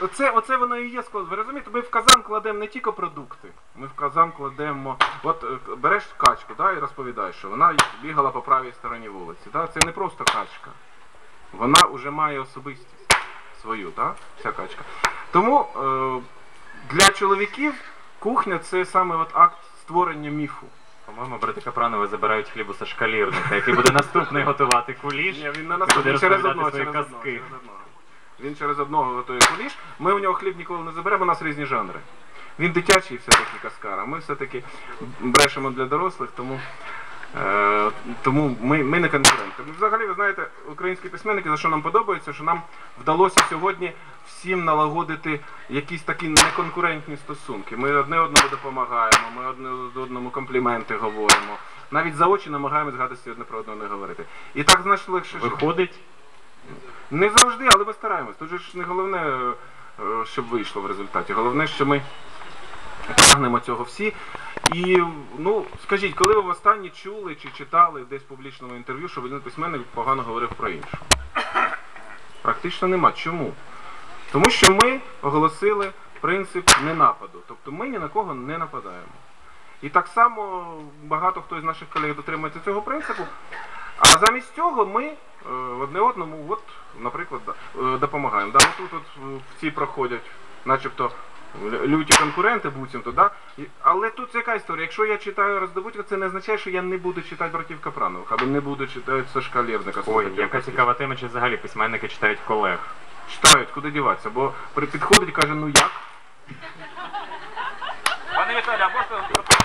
оце, оце воно і є склад. Ви розумієте, ми в казан кладемо не тільки продукти. Ми в казан кладемо. От е, береш качку, да, і розповідаєш, що вона бігала по правій стороні вулиці. Да? Це не просто качка. Вона вже має особистість свою, да? ця качка. Тому е, для чоловіків кухня це саме от акт створення міфу. По-моєму, брати Капранови забирають хліб у Сашкалірника, який буде наступний готувати куліш. Ні, він на і буде через розповідати одного, свої через одного, казки. через одного. Він через одного готує куліш. Ми у нього хліб ніколи не заберемо, у нас різні жанри. Він дитячий все-таки каскар, а ми все-таки брешемо для дорослих, тому, е, тому ми, ми не конкуренти. Взагалі, ви знаєте, українські письменники, за що нам подобається, що нам вдалося сьогодні всім налагодити якісь такі неконкурентні стосунки. Ми одне одному допомагаємо, ми одне одному компліменти говоримо. Навіть за очі намагаємось гадості одне про одного не говорити. І так значно легше. Виходить, Не завжди, але ми стараємось. Тут ж не головне, е, щоб вийшло в результаті. Головне, що ми прагнемо цього всі. І ну, скажіть, коли ви востаннє чули чи читали десь в публічному інтерв'ю, що один письменник погано говорив про іншого? Практично нема. Чому? Тому що ми оголосили принцип ненападу. Тобто ми ні на кого не нападаємо. І так само багато хто із наших колег дотримується цього принципу. А замість цього ми е, одне одному, от, наприклад, е, допомагаємо. Да, тут от, е, всі проходять, начебто люті конкуренти, буцімто, да? Але тут яка історія? Якщо я читаю роздобутка, це не означає, що я не буду читати братів Капранових, або не буду читати Сашка Лєрника. ой, яка цікава тема, чи взагалі письменники читають колег. Читають, куди діватися, бо підходить і каже, ну як? Пане Віталій, а можна